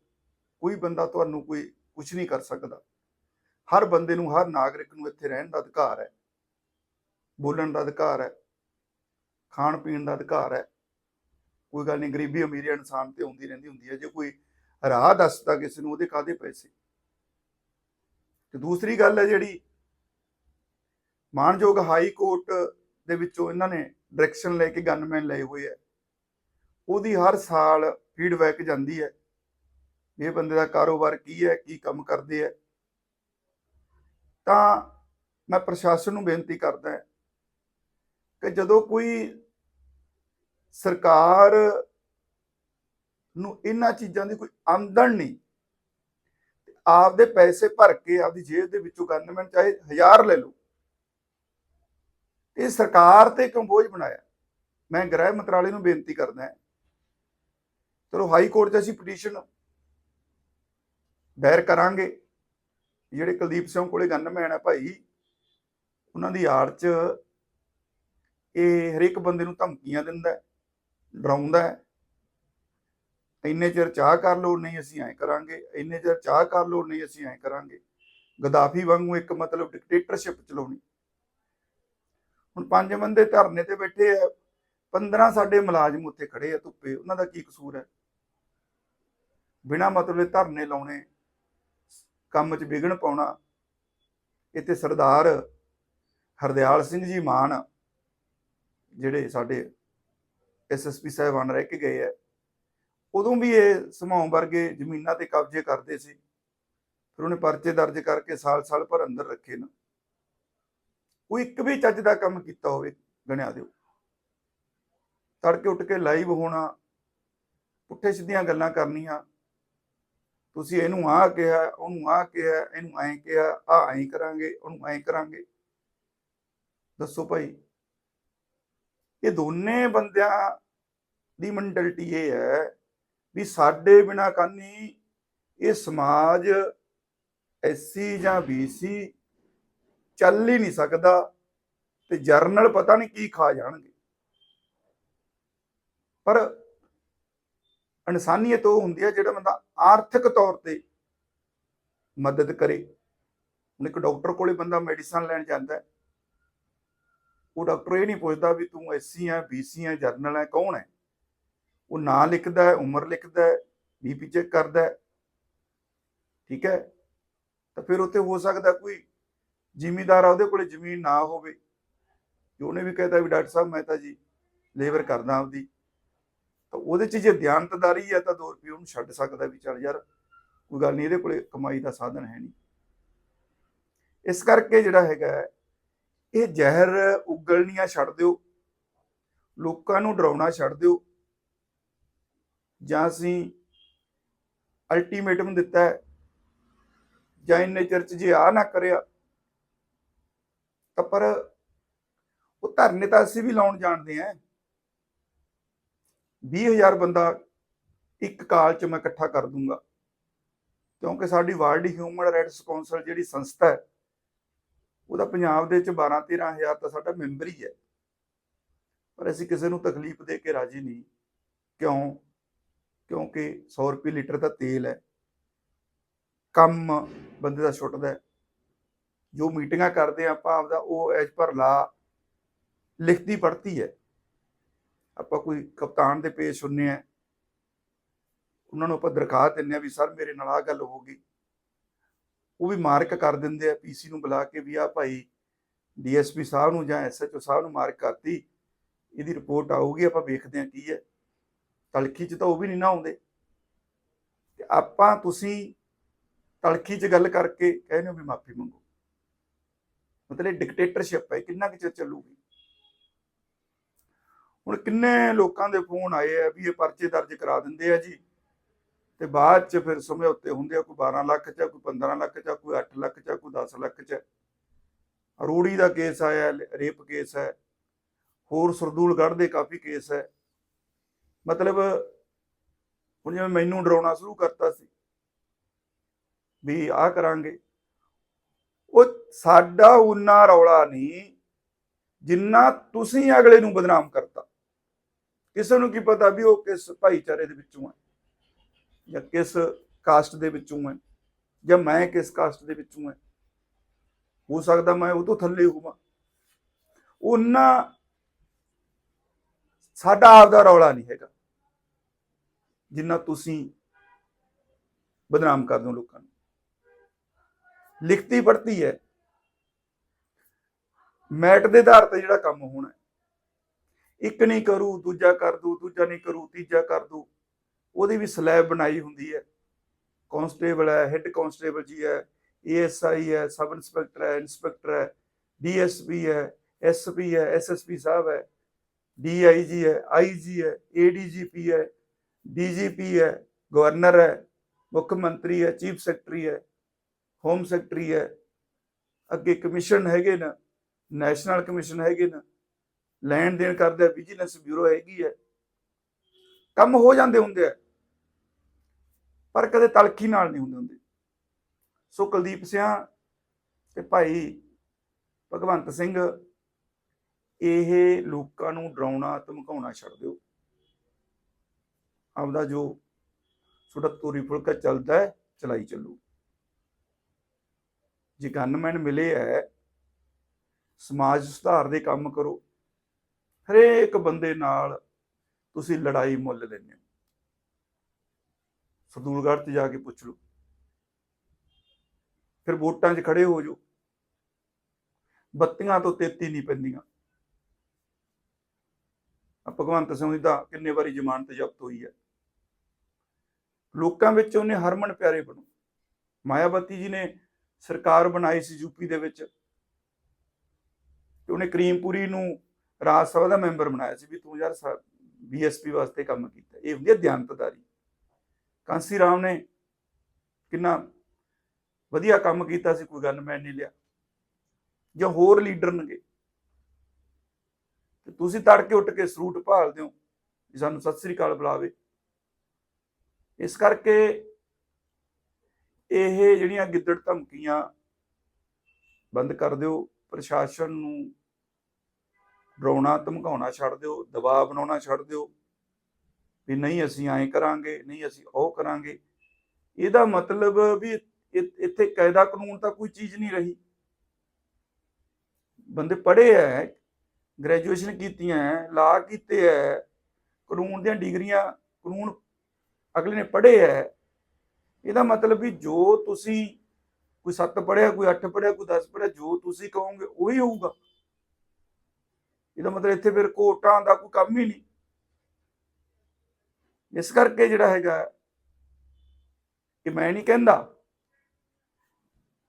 ਕੋਈ ਬੰਦਾ ਤੁਹਾਨੂੰ ਕੋਈ ਕੁਝ ਨਹੀਂ ਕਰ ਸਕਦਾ। ਹਰ ਬੰਦੇ ਨੂੰ, ਹਰ ਨਾਗਰਿਕ ਨੂੰ ਇੱਥੇ ਰਹਿਣ ਦਾ ਅਧਿਕਾਰ ਹੈ, ਬੋਲਣ ਦਾ ਅਧਿਕਾਰ ਹੈ, ਖਾਣ ਪੀਣ ਦਾ ਅਧਿਕਾਰ ਹੈ। ਕੋਈ ਗੱਲ ਨਹੀਂ, ਗਰੀਬੀ ਅਮੀਰੀ ਇਨਸਾਨ ਤੇ ਹੁੰਦੀ ਰਹਿੰਦੀ ਹੁੰਦੀ ਹੈ। ਜੇ ਕੋਈ ਰਾਹ ਦੱਸਦਾ ਕਿਸੇ ਨੂੰ, ਉਹਦੇ ਕਾਦੇ ਪੈਸੇ? ਤੇ ਦੂਸਰੀ ਗੱਲ ਹੈ ਜਿਹੜੀ, ਮਾਨਯੋਗ ਹਾਈ ਕੋਰਟ ਦੇ ਵਿੱਚੋਂ ਇਹਨਾਂ ਨੇ ਡਾਇਰੈਕਸ਼ਨ ਲੈ ਕੇ ਗਨਮੈਨ ਲਏ ਹੋਏ ਹੈ। ਉਹਦੀ ਹਰ ਸਾਲ ਫੀਡਬੈਕ ਜਾਂਦੀ ਹੈ। ਇਹ ਬੰਦੇ ਦਾ ਕਾਰੋਬਾਰ ਕੀ ਹੈ, ਕੀ ਕੰਮ ਕਰਦੇ ਹੈ। ਤਾਂ ਮੈਂ ਪ੍ਰਸ਼ਾਸਨ ਨੂੰ ਬੇਨਤੀ ਕਰਦਾ ਕਿ ਜਦੋਂ ਕੋਈ ਸਰਕਾਰ ਨੂੰ ਇਹਨਾਂ ਚੀਜ਼ਾਂ ਦੀ ਕੋਈ ਆਮਦਨ ਨਹੀਂ, ਆਪਦੇ ਪੈਸੇ ਭਰ ਕੇ ਆਪਦੀ ਜੇਬ ਦੇ ਵਿੱਚੋਂ ਗਵਰਨਮੈਂਟ ਚਾਹੇ ਹਜ਼ਾਰ ਲੈ ਲਓ, ਇਹ ਸਰਕਾਰ ਤੇ ਕੰਬੋਝ ਬਣਾਇਆ। ਮੈਂ ਗ੍ਰਹਿ ਮੰਤਰਾਲੇ ਨੂੰ ਬੇਨਤੀ ਕਰਦਾ ਹਾਂ। ਚਲੋ ਹਾਈ ਕੋਰਟ 'ਚ ਅਸੀਂ ਪਟੀਸ਼ਨ ਦਾਇਰ ਕਰਾਂਗੇ। ਜਿਹੜੇ ਕੁਲਦੀਪ ਸਿੰਘ ਕੋਲੇ ਗਨਮੈਨ ਹੈ ਭਾਈ, ਉਹਨਾਂ ਦੀ ਆੜ 'ਚ ਇਹ ਹਰੇਕ ਬੰਦੇ ਨੂੰ ਧਮਕੀਆਂ ਦਿੰਦਾ, ਡਰਾਉਂਦਾ ਹੈ। ਇੰਨੇ ਚਿਰ ਚਾਹ ਕਰ ਲੋ ਨਹੀਂ ਅਸੀਂ ਐਂ ਕਰਾਂਗੇ। ਇੰਨੇ ਚਿਰ ਚਾਹ ਕਰ ਲਓ, ਨਹੀਂ ਅਸੀਂ ਐਂ ਕਰਾਂਗੇ। ਗਦਾਫੀ ਵਾਂਗੂ ਇੱਕ ਮਤਲਬ ਡਿਕਟੇਟਰਸ਼ਿਪ ਚਲਾਉਣੀ। ਹੁਣ ਪੰਜ ਬੰਦੇ ਧਰਨੇ ਤੇ ਬੈਠੇ ਆ 15 ਸਾਡੇ ਮੁਲਾਜ਼ਮ ਉੱਥੇ ਖੜੇ ਆ ਧੁੱਪੇ, ਉਹਨਾਂ ਦਾ ਕੀ ਕਸੂਰ ਹੈ? ਬਿਨਾ ਮਤਲਬ ਦੇ ਧਰਨੇ ਲਾਉਣੇ। ਕੰਮ 'ਚ ਵਿਗਣ ਪਾਉਣਾ। ਇੱਥੇ ਸਰਦਾਰ ਹਰਦਿਆਲ ਸਿੰਘ ਜੀ ਮਾਨ, ਜਿਹੜੇ ਸਾਡੇ ਐਸਐਸਪੀ ਸਾਹਿਬਾਨ ਰਹਿ ਕੇ ਗਏ ਆ, ਉਦੋਂ ਵੀ ਇਹ ਸਮਾਉਂ ਵਰਗੇ ਜ਼ਮੀਨਾਂ ਤੇ ਕਬਜ਼ੇ ਕਰਦੇ ਸੀ। ਫਿਰ ਉਹਨੇ ਪਰਚੇ ਦਰਜ ਕਰਕੇ ਸਾਲ-ਸਾਲ ਭਰ ਅੰਦਰ ਰੱਖੇ ਨਾ। ਉਹ ਇੱਕ ਵੀ ਚੱਜ ਦਾ ਕੰਮ ਕੀਤਾ ਹੋਵੇ, ਗਣਿਆ ਦਿਓ। ਤੜਕੇ ਉੱਠ ਕੇ ਲਾਈਵ ਹੋਣਾ, ਪੁੱਠੇ ਸਿੱਧੀਆਂ ਗੱਲਾਂ ਕਰਨੀਆਂ ਤੁਸੀਂ ਇਹਨੂੰ ਆਹ ਕਿਹਾ, ਉਹਨੂੰ ਆਹ ਕਿਹਾ, ਇਹਨੂੰ ਐਂ ਕਿਹਾ ਆ ਐਂ ਕਰਾਂਗੇ, ਉਹਨੂੰ ਐਂ ਕਰਾਂਗੇ। ਦੱਸੋ ਭਾਈ, ਇਹ ਦੋਨੇ ਬੰਦਿਆਂ ਦੀ ਮੈਂਟੈਲਿਟੀ ਇਹ ਹੈ ਵੀ ਸਾਡੇ ਬਿਨਾ ਕਾਨੀ ਇਹ ਸਮਾਜ ਐਸਸੀ ਜਾਂ ਬੀਸੀ ਚੱਲ ਹੀ ਨਹੀਂ ਸਕਦਾ ਤੇ ਜਰਨਲ ਪਤਾ ਨਹੀਂ ਕੀ ਖਾ ਜਾਣਗੇ। ਪਰ ਇਨਸਾਨੀਅਤ ਉਹ ਹੁੰਦੀ ਹੈ ਜਿਹੜਾ ਬੰਦਾ ਆਰਥਿਕ ਤੌਰ ਤੇ ਮਦਦ ਕਰੇ। ਹੁਣ ਇੱਕ ਡਾਕਟਰ ਕੋਲੇ ਬੰਦਾ ਮੈਡੀਸਨ ਲੈਣ ਜਾਂਦਾ ਹੈ। ਉਹ ਡਾਕਟਰ ਇਹ ਨਹੀਂ ਪੁੱਛਦਾ ਵੀ ਤੂੰ ਐਸਸੀ ਹੈ ਬੀਸੀ ਹੈ ਜਰਨਲ ਹੈ ਕੌਣ ਹੈ ਉਹ ਨਾਂ ਲਿਖਦਾ ਹੈ, ਉਮਰ ਲਿਖਦਾ ਹੈ ਬੀਪੀ ਚੈੱਕ ਕਰਦਾ ਹੈ। ਠੀਕ ਹੈ? ਤਾਂ ਫਿਰ ਉੱਥੇ ਹੋ ਸਕਦਾ ਕੋਈ ਜ਼ਿਮੀਦਾਰ ਆ, ਉਹਦੇ ਕੋਲੇ ਜ਼ਮੀਨ ਨਾ ਹੋਵੇ। ਤੇ ਉਹਨੇ ਵੀ ਕਹਿਤਾ ਵੀ ਡਾਕਟਰ ਸਾਹਿਬ, ਮੈਂ ਤਾਂ ਜੀ ਲੇਬਰ ਕਰਦਾ ਆਪਦੀ। ਤਾਂ ਉਹਦੇ 'ਚ ਜੇ ਦਿਆਨਤਦਾਰੀ ਹੈ ਤਾਂ 2 ਰੁਪਏ ਉਹਨੂੰ ਛੱਡ ਸਕਦਾ ਵੀ ਚੱਲ ਯਾਰ ਕੋਈ ਗੱਲ ਨਹੀਂ ਇਹਦੇ ਕੋਲੇ ਕਮਾਈ ਦਾ ਸਾਧਨ ਹੈ ਨਹੀਂ ਇਸ ਕਰਕੇ ਜਿਹੜਾ ਹੈਗਾ ਇਹ ਜ਼ਹਿਰ ਉਗਲਣੀਆਂ ਛੱਡ ਦਿਓ, ਲੋਕਾਂ ਨੂੰ ਡਰਾਉਣਾ ਛੱਡ ਦਿਓ, ਜਾਂ ਅਸੀਂ ਅਲਟੀਮੇਟਮ ਦਿੱਤਾ ਹੈ, ਜਾਂ ਇੰਨੇ ਚਿਰ 'ਚ ਜੇ ਆ ਨਾ ਕਰਿਆ, ਤਾਂ ਪਰ ਉਹ ਧਰਨੇ ਤਾਂ ਅਸੀਂ ਵੀ ਲਾਉਣ ਜਾਣਦੇ ਆਂ 20000 ਬੰਦਾ ਇੱਕ ਕਾਲ 'ਚ ਮੈਂ ਇਕੱਠਾ ਕਰ ਦੂੰਗਾ। ਕਿਉਂਕਿ ਸਾਡੀ ਵਰਲਡ ਹਿਊਮਨ ਰਾਈਟਸ ਕਾਉਂਸਲ ਜਿਹੜੀ ਸੰਸਥਾ ਹੈ, ਉਹਦਾ ਪੰਜਾਬ ਦੇ ਵਿੱਚ 12 13000 ਤਾਂ ਸਾਡਾ ਮੈਂਬਰ ਹੀ ਹੈ। ਪਰ ਅਸੀਂ ਕਿਸੇ ਨੂੰ ਤਕਲੀਫ ਦੇ ਕੇ ਰਾਜੀ ਨਹੀਂ। ਕਿਉਂ? ਕਿਉਂਕਿ 100 ਰੁਪਏ ਲੀਟਰ ਦਾ ਤੇਲ ਹੈ। ਕੰਮ ਬੰਦੇ ਦਾ ਛੁੱਟਦਾ ਜੋ ਮੀਟਿੰਗਾਂ ਕਰਦੇ ਆ ਆਪਾਂ, ਆਪਦਾ ਉਹ ਐਜ ਪਰ ਲਾ ਲਿਖਤੀ ਪੜਤੀ ਹੈ। ਆਪਾਂ ਕੋਈ ਕਪਤਾਨ ਦੇ ਪੇਸ਼ ਹੁੰਨੇ ਆ। ਉਹਨਾਂ ਨੂੰ ਆਪਾਂ ਦਰਖਾਸਤ ਦਿੰਨੇ ਆ ਵੀ ਸਰ ਮੇਰੇ ਨਾਲ ਆ ਗੱਲ ਹੋ ਗਈ। ਉਹ ਵੀ ਮਾਰਕ ਕਰ ਦਿੰਦੇ ਆ ਪੀਸੀ ਨੂੰ ਬੁਲਾ ਕੇ ਵੀ ਆ ਭਾਈ ਡੀਐਸਪੀ ਸਾਹਿਬ ਨੂੰ ਜਾਂ ਐਸਐਚਓ ਸਾਹਿਬ ਨੂੰ ਮਾਰਕ ਕਰਤੀ। ਇਹਦੀ ਰਿਪੋਰਟ ਆਊਗੀ, ਆਪਾਂ ਵੇਖਦੇ ਆ ਕੀ ਹੈ। ਤਲਖੀ 'ਚ ਤਾਂ ਉਹ ਵੀ ਨਹੀਂ ਨਾ ਆਉਂਦੇ। ਤੇ ਆਪਾਂ ਤੁਸੀਂ ਤਲਖੀ 'ਚ ਗੱਲ ਕਰਕੇ ਕਹਿੰਦੇ ਹੋ ਵੀ ਮਾਫੀ ਮੰਗੋ। ਮਤਲਬ ਡਿਕਟੇਟਰਸ਼ਿਪ ਹੈ, ਕਿੰਨਾ ਕੁ ਚਿਰ ਚੱਲੂਗੀ? ਹੁਣ ਕਿੰਨੇ ਲੋਕਾਂ ਦੇ ਫੋਨ ਆਏ ਆ ਵੀ ਇਹ ਪਰਚੇ ਦਰਜ ਕਰਾ ਦਿੰਦੇ ਆ ਜੀ। ਤੇ ਬਾਅਦ ਚ ਫਿਰ ਸਮਝੌਤੇ ਹੁੰਦੇ ਆ ਕੋਈ 12 ਲੱਖ ਚ, ਕੋਈ 15 ਲੱਖ ਚ, ਕੋਈ 8 ਲੱਖ ਚ, ਕੋਈ 10 ਲੱਖ ਚ। ਅਰੋੜੀ ਦਾ ਕੇਸ ਆਇਆ, ਰੇਪ ਕੇਸ ਹੈ। ਹੋਰ ਸਰਦੂਲਗੜ੍ਹ ਦੇ ਕਾਫੀ ਕੇਸ ਹੈ। ਮਤਲਬ ਹੁਣ ਜਿਵੇਂ ਮੈਨੂੰ ਡਰਾਉਣਾ ਸ਼ੁਰੂ ਕਰਤਾ ਸੀ ਵੀ ਆਹ ਕਰਾਂਗੇ। ਉਹ ਸਾਡਾ ਉਨਾ ਰੌਲਾ ਨਹੀਂ ਜਿੰਨਾ ਤੁਸੀਂ ਅਗਲੇ ਨੂੰ ਬਦਨਾਮ ਕਰਤਾ। ਕਿਸੇ ਨੂੰ ਕੀ ਪਤਾ ਵੀ ਉਹ ਕਿਸ ਭਾਈਚਾਰੇ ਦੇ ਵਿੱਚੋਂ ਹੈ ਜਾਂ ਕਿਸ ਕਾਸਟ ਦੇ ਵਿੱਚੋਂ ਹੈ ਜਾਂ ਮੈਂ ਕਿਸ ਕਾਸਟ ਦੇ ਵਿੱਚੋਂ ਹੈ। ਹੋ ਸਕਦਾ ਮੈਂ ਉਹ ਤੋਂ ਥੱਲੇ ਹੋਵਾਂ। ਉਹਨਾਂ ਸਾਡਾ ਆਪਦਾ ਰੌਲਾ ਨਹੀਂ ਹੈਗਾ ਜਿੰਨਾ ਤੁਸੀਂ ਬਦਨਾਮ ਕਰਦੇ ਹੋ ਲੋਕਾਂ ਨੂੰ। ਲਿਖਤੀ ਪੜਤੀ ਹੈ। ਮੈਟ ਦੇ ਆਧਾਰ ਤੇ ਜਿਹੜਾ ਕੰਮ ਹੋਣਾ ਇੱਕ ਨਹੀਂ ਕਰੂ, ਦੂਜਾ ਕਰ ਦੂ, ਦੂਜਾ ਨਹੀਂ ਕਰੂ, ਤੀਜਾ ਕਰ ਦੂ। ਉਹਦੀ ਵੀ ਸਲੈਬ ਬਣਾਈ ਹੁੰਦੀ ਹੈ। ਕਾਂਸਟੇਬਲ ਹੈ, ਹੈੱਡ ਕਾਂਸਟੇਬਲ ਜੀ ਹੈ ਏਐਸਆਈ ਹੈ, ਸਬ ਇੰਸਪੈਕਟਰ ਹੈ ਇੰਸਪੈਕਟਰ ਹੈ ਡੀਐਸਪੀ ਹੈ ਐਸਪੀ ਹੈ ਐਸਐਸਪੀ ਸਾਹਿਬ ਹੈ ਡੀਆਈਜੀ ਹੈ ਆਈਜੀ ਹੈ ਏਡੀਜੀਪੀ ਹੈ ਡੀਜੀਪੀ ਹੈ, ਗਵਰਨਰ ਹੈ, ਮੁੱਖ ਮੰਤਰੀ ਹੈ, ਚੀਫ ਸੈਕਟਰੀ ਹੈ, ਹੋਮ ਸੈਕਟਰੀ ਹੈ। ਅੱਗੇ ਕਮਿਸ਼ਨ ਹੈਗੇ ਨਾ, ਨੈਸ਼ਨਲ ਕਮਿਸ਼ਨ ਹੈਗੇ ਨਾ ਲੈਣ ਦੇਣ ਕਰਦਾ ਵਿਜੀਲੈਂਸ ਬਿਊਰੋ ਹੈਗੀ ਹੈ। ਕੰਮ ਹੋ ਜਾਂਦੇ ਹੁੰਦੇ ਆ, ਪਰ ਕਦੇ ਤਲਖੀ ਨਾਲ ਨਹੀਂ ਹੁੰਦੇ ਹੁੰਦੇ। ਸੋ ਕੁਲਦੀਪ ਸਿੰਘ ਤੇ ਭਾਈ ਭਗਵੰਤ ਸਿੰਘ, ਇਹ ਲੋਕਾਂ ਨੂੰ ਡਰਾਉਣਾ, ਧਮਕਾਉਣਾ ਛੱਡ ਦਿਓ। ਆਪਦਾ ਜੋ ਤੁਹਾਡਾ ਤੋਰੀ ਫੁਲਕਾ ਚੱਲਦਾ ਹੈ, ਚਲਾਈ ਚੱਲੂ। ਜੇ ਗਨਮੈਨ ਮਿਲੇ ਹੈ, ਸਮਾਜ ਸੁਧਾਰ ਦੇ ਕੰਮ ਕਰੋ। ਹਰੇਕ ਬੰਦੇ ਨਾਲ ਤੁਸੀਂ ਲੜਾਈ ਮੁੱਲ ਲੈਂਦੇ ਹੋ। ਸਰਦੂਲਗੜ੍ਹ ਤੇ ਜਾ ਕੇ ਪੁੱਛ ਲਓ। ਫਿਰ ਵੋਟਾਂ 'ਚ ਖੜੇ ਹੋ ਜਾਓ। ਬੱਤੀਆਂ ਤੋਂ 33 ਨਹੀਂ ਪੈਂਦੀਆਂ। ਆ ਭਗਵੰਤ ਸਿੰਘ ਦੀ ਤਾਂ ਕਿੰਨੇ ਵਾਰੀ ਜ਼ਮਾਨਤ ਜ਼ਬਤ ਹੋਈ ਹੈ। ਲੋਕਾਂ ਵਿੱਚ ਉਹਨੇ ਹਰਮਨ ਪਿਆਰੇ ਬਣੋ। ਮਾਇਆਵਤੀ ਜੀ ਨੇ ਸਰਕਾਰ ਬਣਾਈ ਸੀ ਯੂਪੀ ਦੇ ਵਿੱਚ। ਤੇ ਉਹਨੇ ਕਰੀਮਪੁਰੀ ਨੂੰ ਰਾਜ ਸਭਾ ਦਾ ਮੈਂਬਰ ਬਣਾਇਆ ਸੀ ਵੀ ਤੂੰ ਯਾਰ ਬੀਐਸਪੀ ਵਾਸਤੇ ਕੰਮ ਕੀਤਾ। ਇਹ ਹੁੰਦੀ ਹੈ ਦਿਆਨਤਦਾਰੀ ਕਾਂਸੀ ਰਾਮ ਨੇ ਕਿੰਨਾ ਵਧੀਆ ਕੰਮ ਕੀਤਾ ਸੀ, ਕੋਈ ਗਨਮੈਨ ਨਹੀਂ ਲਿਆ। ਜਾਂ ਹੋਰ ਲੀਡਰ ਨੇਗੇ। ਤੇ ਤੁਸੀਂ ਤੜਕੇ ਉੱਠ ਕੇ ਸਰੂਟ ਭਾਲਦੇ ਹੋ ਵੀ ਸਾਨੂੰ ਸਤਿ ਸ੍ਰੀ ਅਕਾਲ ਬੁਲਾਵੇ। ਇਸ ਕਰਕੇ ਇਹ ਜਿਹੜੀਆਂ ਗਿੱਦੜ ਧਮਕੀਆਂ ਬੰਦ ਕਰ ਦਿਓ, ਪ੍ਰਸ਼ਾਸਨ ਨੂੰ ਡਰਾਉਣਾ, ਧਮਕਾਉਣਾ ਛੱਡ ਦਿਓ, ਦਬਾਅ ਬਣਾਉਣਾ ਛੱਡ ਦਿਓ। ਵੀ ਨਹੀਂ ਅਸੀਂ ਐਂ ਕਰਾਂਗੇ, ਨਹੀਂ ਅਸੀਂ ਉਹ ਕਰਾਂਗੇ। ਇਹਦਾ ਮਤਲਬ ਵੀ ਇੱਥੇ ਕਾਇਦਾ ਕਾਨੂੰਨ ਤਾਂ ਕੋਈ ਚੀਜ਼ ਨਹੀਂ ਰਹੀ। ਬੰਦੇ ਪੜ੍ਹੇ ਐ, ਗ੍ਰੈਜੂਏਸ਼ਨ ਕੀਤੀਆਂ ਲਾ ਕੀਤੇ ਐ, ਕਾਨੂੰਨ ਦੀਆਂ ਡਿਗਰੀਆਂ, ਕਾਨੂੰਨ ਅਗਲੇ ਨੇ ਪੜ੍ਹੇ ਐ। ਇਹਦਾ ਮਤਲਬ ਵੀ ਜੋ ਤੁਸੀਂ ਕੋਈ 7 ਪੜ੍ਹਿਆ, ਕੋਈ 8 ਪੜ੍ਹਿਆ, ਕੋਈ 10 ਪੜ੍ਹਿਆ, ਜੋ ਤੁਸੀਂ ਕਹੋਗੇ ਉਹੀ ਹੋਊਗਾ। ਇਹਦਾ ਮਤਲਬ ਇੱਥੇ ਫਿਰ ਕੋਟਾਂ ਦਾ ਕੋਈ ਕੰਮ ਹੀ ਨਹੀਂ। ਇਸ ਕਰਕੇ ਜਿਹੜਾ ਹੈਗਾ ਕਿ ਮੈਂ ਨਹੀਂ ਕਹਿੰਦਾ।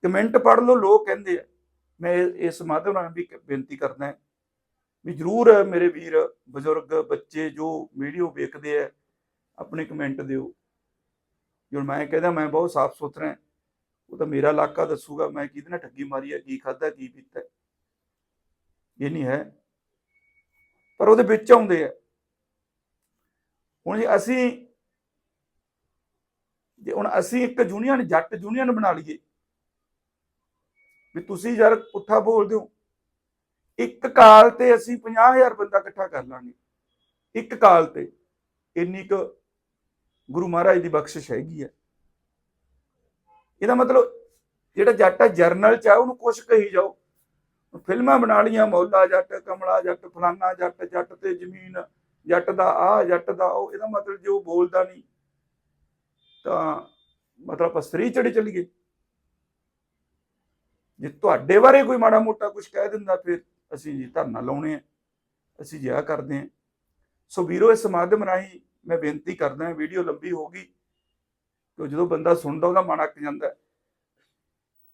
ਕਮੈਂਟ ਪੜ੍ਹ ਲਓ, ਲੋਕ ਕਹਿੰਦੇ ਆ। ਮੈਂ ਇਹ- ਇਸ ਮਾਧਿਅਮ ਨਾਲ ਵੀ ਬੇਨਤੀ ਕਰਦਾ ਹਾਂ ਵੀ ਜਰੂਰ ਮੇਰੇ ਵੀਰ, ਬਜ਼ੁਰਗ, ਬੱਚੇ ਜੋ ਵੀਡੀਓ ਵੇਖਦੇ ਆ, ਆਪਣੇ ਕਮੈਂਟ ਦਿਓ। ਜੋ ਮੈਂ ਕਹਿੰਦਾ ਮੈਂ ਬਹੁਤ ਸਾਫ਼ ਸੁਥਰਾ ਉਹ ਤਾਂ ਮੇਰਾ ਇਲਾਕਾ ਦੱਸੂਗਾ ਮੈਂ ਕਿਹਦੇ ਨਾਲ ਠੱਗੀ ਮਾਰੀ ਹੈ ਕੀ ਖਾਦਾ ਕੀ ਪੀਤਾ। ਇਹ ਨਹੀਂ ਹੈ। ਪਰ ਉਹਦੇ ਵਿੱਚ ਆਉਂਦੇ ਆ। ਹੁਣ ਜੇ ਅਸੀਂ ਜੇ ਹੁਣ ਅਸੀਂ ਇੱਕ ਯੂਨੀਅਨ, ਜੱਟ ਯੂਨੀਅਨ ਬਣਾ ਲਈਏ, ਵੀ ਤੁਸੀਂ ਯਾਰ ਪੁੱਠਾ ਬੋਲਦੇ ਹੋ ਇੱਕ ਕਾਲ ਤੇ ਅਸੀਂ 50000 ਬੰਦਾ ਇਕੱਠਾ ਕਰ ਲਾਂਗੇ। ਇੱਕ ਕਾਲ ਤੇ। ਇੰਨੀ ਕੁ ਗੁਰੂ ਮਹਾਰਾਜ ਦੀ ਬਖਸ਼ਿਸ਼ ਹੈਗੀ ਹੈ ਇਹਦਾ ਮਤਲਬ ਜਿਹੜਾ ਜੱਟ ਹੈ ਜਰਨਲ ਚ ਆ, ਉਹਨੂੰ ਕੁਛ ਕਹੀ ਜਾਓ। ਫਿਲਮਾਂ ਬਣਾ ਲੀਆਂ ਮੌਲਾ ਜੱਟ, ਕਮਲਾ ਜੱਟ, ਫਲਾਨਾ ਜੱਟ ਜੱਟ ਤੇ ਜ਼ਮੀਨ, ਜੱਟ ਦਾ ਆ ਜੱਟ ਦਾ ਉਹ, ਇਹਦਾ ਮਤਲਬ ਜੇ ਉਹ ਬੋਲਦਾ ਨਹੀਂ, ਤਾਂ ਮਤਲਬ ਆਪਾਂ ਸਰੀ ਚੜੇ ਚਲੀਏ ਜੇ ਤੁਹਾਡੇ ਬਾਰੇ ਕੋਈ ਮਾੜਾ ਮੋਟਾ ਕੁਝ ਕਹਿ ਦਿੰਦਾ, ਫਿਰ ਅਸੀਂ ਜੀ ਧਰਨਾ ਲਾਉਣੇ ਆ, ਅਸੀਂ ਜਿਆ ਕਰਦੇ ਆ। ਸੋ ਵੀਰੋ, ਇਸ ਮਾਧਿਅਮ ਰਾਹੀਂ ਮੈਂ ਬੇਨਤੀ ਕਰਦਾ ਹਾਂ, ਵੀਡੀਓ ਲੰਬੀ ਹੋ ਗਈ ਕਿ ਜਦੋਂ ਬੰਦਾ ਸੁਣਦਾ, ਉਹਦਾ ਮਨ ਅੱਕ ਜਾਂਦਾ।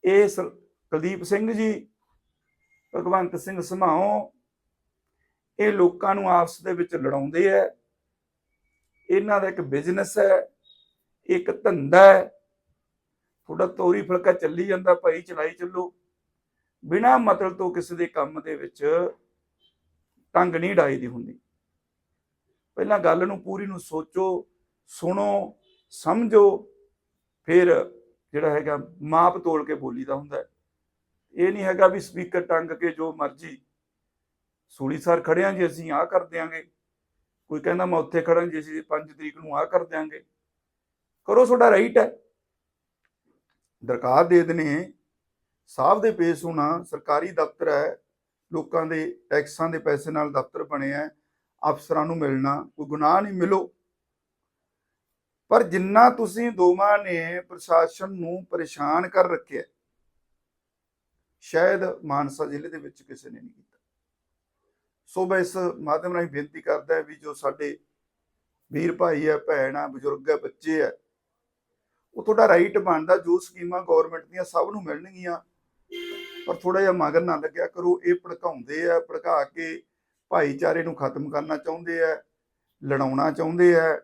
ਇਹ ਕੁਲਦੀਪ ਸਿੰਘ ਜੀ ਭਗਵੰਤ ਸਿੰਘ ਸਮਾਉ ਇਹ ਲੋਕਾਂ ਨੂੰ ਆਪਸ ਦੇ ਵਿੱਚ ਲੜਾਉਂਦੇ ਐ। ਇਹਨਾਂ ਦਾ ਇੱਕ ਬਿਜ਼ਨਸ ਹੈ ਇੱਕ ਧੰਦਾ ਹੈ ਥੋੜਾ ਤੋਰੀ ਫਲਕਾ ਚੱਲੀ ਜਾਂਦਾ, ਭਾਈ ਚਲਾਈ ਚੱਲੋ। ਬਿਨਾ ਮਤਲਬ ਤੋਂ ਕਿਸੇ ਦੇ ਕੰਮ ਦੇ ਵਿੱਚ ਟੰਗ ਨਹੀਂ ਡਾਈ ਦੀ ਹੁੰਦੀ। ਪਹਿਲਾਂ ਗੱਲ ਨੂੰ ਪੂਰੀ ਨੂੰ ਸੋਚੋ, ਸੁਣੋ, ਸਮਝੋ, ਫਿਰ ਜਿਹੜਾ ਹੈਗਾ ਮਾਪ ਤੋਲ ਕੇ ਬੋਲੀ ਦਾ ਹੁੰਦਾ ਹੈ ਇਹ ਨਹੀਂ ਹੈਗਾ ਵੀ ਸਪੀਕਰ ਟੰਗ ਕੇ ਜੋ ਮਰਜ਼ੀ ਸੂਲੀ ਸਰ ਖੜਿਆਂ ਜੀ, ਅਸੀਂ ਆਹ ਕਰ ਦਿਆਂਗੇ। ਕੋਈ ਕਹਿੰਦਾ ਮੈਂ ਉੱਥੇ ਖੜਾਂ ਜੀ, ਅਸੀਂ 5 ਤਰੀਕ ਨੂੰ ਆਹ ਕਰ ਦਿਆਂਗੇ। ਕਰੋ ਤੁਹਾਡਾ ਰਾਈਟ ਹੈ। ਦਰਕਾਰ ਦੇ ਦੇਣੇ ਸਾਹਿਬ ਦੇ ਪੇਸ਼ ਹੋਣਾ ਸਰਕਾਰੀ ਦਫ਼ਤਰ ਹੈ। ਲੋਕਾਂ ਦੇ ਟੈਕਸਾਂ ਦੇ ਪੈਸੇ ਨਾਲ ਦਫ਼ਤਰ ਬਣਿਆ ਹੈ। ਅਫਸਰਾਂ ਨੂੰ ਮਿਲਣਾ, ਕੋਈ ਗੁਨਾਹ ਨਹੀਂ ਮਿਲੋ। ਪਰ ਜਿੰਨਾ ਤੁਸੀਂ ਦੋਵਾਂ ਨੇ ਪ੍ਰਸ਼ਾਸਨ ਨੂੰ ਪਰੇਸ਼ਾਨ ਕਰ ਰੱਖਿਆ ਸ਼ਾਇਦ ਮਾਨਸਾ ਜ਼ਿਲ੍ਹੇ ਦੇ ਵਿੱਚ ਕਿਸੇ ਨੇ ਨਹੀਂ ਕੀਤਾ। ਸੋ ਮੈਂ ਇਸ ਮਾਧਿਅਮ ਰਾਹੀਂ ਬੇਨਤੀ ਕਰਦਾ ਵੀ ਜੋ ਸਾਡੇ ਵੀਰ ਭਾਈ ਹੈ, ਭੈਣ ਆ ਬਜ਼ੁਰਗ ਹੈ, ਬੱਚੇ ਹੈ, ਉਹ ਤੁਹਾਡਾ ਰਾਈਟ ਬਣਦਾ, ਜੋ ਸਕੀਮਾਂ ਗਵਰਨਮੈਂਟ ਦੀਆਂ ਸਭ ਨੂੰ ਮਿਲਣਗੀਆਂ, ਪਰ ਥੋੜਾ ਜਿਹਾ ਮਗਰ ਨਾ ਲੱਗਿਆ ਕਰੋ, ਇਹ ਭੜਕਾਉਂਦੇ ਆ, ਭੜਕਾ ਕੇ ਭਾਈਚਾਰੇ ਨੂੰ ਖਤਮ ਕਰਨਾ ਚਾਹੁੰਦੇ ਆ, ਲੜਾਉਣਾ ਚਾਹੁੰਦੇ ਆ,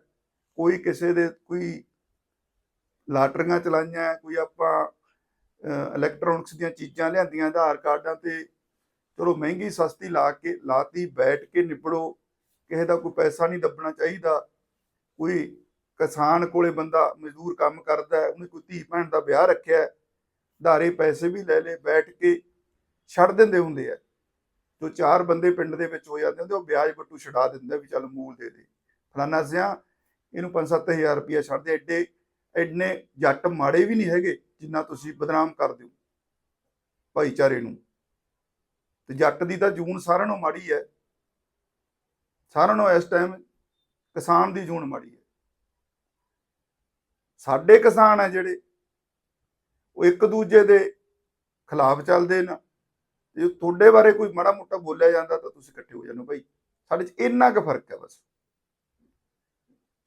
ਕੋਈ ਕਿਸੇ ਦੇ, ਕੋਈ ਲਾਟਰੀਆਂ ਚਲਾਈਆਂ, ਕੋਈ ਆਪਾਂ ਇਲੈਕਟ੍ਰੋਨਿਕਸ ਦੀਆਂ ਚੀਜ਼ਾਂ ਲਿਆਂਦੀਆਂ ਆਧਾਰ ਕਾਰਡਾਂ ਤੇ। ਚਲੋ ਮਹਿੰਗੀ ਸਸਤੀ ਲਾ ਕੇ, ਲਾਤੀ, ਬੈਠ ਕੇ ਨਿਬੜੋ। ਕਿਸੇ ਦਾ ਕੋਈ ਪੈਸਾ ਨਹੀਂ ਦੱਬਣਾ ਚਾਹੀਦਾ। ਕੋਈ ਕਿਸਾਨ ਕੋਲੇ ਬੰਦਾ ਮਜ਼ਦੂਰ ਕੰਮ ਕਰਦਾ ਹੈ, ਉਹਨੇ ਕੋਈ ਧੀ ਭੈਣ ਦਾ ਵਿਆਹ ਰੱਖਿਆ ਧਾਰੇ ਪੈਸੇ ਵੀ ਲੈ ਲੇ ਬੈਠ ਕੇ ਛੱਡ ਦਿੰਦੇ ਹੁੰਦੇ ਆ। ਜੋ ਚਾਰ ਬੰਦੇ ਪਿੰਡ ਦੇ ਵਿੱਚ ਹੋ ਜਾਂਦੇ ਹੁੰਦੇ, ਉਹ ਵਿਆਜ ਬੱਟੂ ਛਡਾ ਦਿੰਦਾ ਵੀ ਚੱਲ ਮੂਲ ਦੇ ਦੇ। ਫਲਾਨਾ ਸਿਆ, ਇਹਨੂੰ 5-7000 ਰੁਪਇਆ ਛੱਡ ਦੇ। ਐਡੇ, ਐਨੇ ਜੱਟ ਮਾੜੇ ਵੀ ਨਹੀਂ ਹੈਗੇ। ਜਿੰਨਾ ਤੁਸੀਂ ਬਦਨਾਮ ਕਰਦੇ ਹੋ ਭਾਈਚਾਰੇ ਨੂੰ। ਤੇ ਜੱਟ ਦੀ ਤਾਂ ਜੂਨ ਸਾਰਿਆਂ ਨੂੰ ਮਾੜੀ ਹੈ। ਸਾਰਿਆਂ ਨੂੰ ਇਸ ਟਾਈਮ ਕਿਸਾਨ ਦੀ ਜੂਨ ਮਾੜੀ ਹੈ। ਸਾਡੇ ਕਿਸਾਨ ਆ ਜਿਹੜੇ, ਉਹ ਇੱਕ ਦੂਜੇ ਦੇ ਖਿਲਾਫ ਚੱਲਦੇ ਨੇ। ਜੇ ਤੁਹਾਡੇ ਬਾਰੇ ਕੋਈ ਮਾੜਾ ਮੋਟਾ ਬੋਲਿਆ ਜਾਂਦਾ ਤਾਂ ਤੁਸੀਂ ਇਕੱਠੇ ਹੋ ਜਾਂਦੇ ਹੋ ਭਾਈ। ਸਾਡੇ 'ਚ ਇੰਨਾ ਕੁ ਫ਼ਰਕ ਹੈ ਬਸ।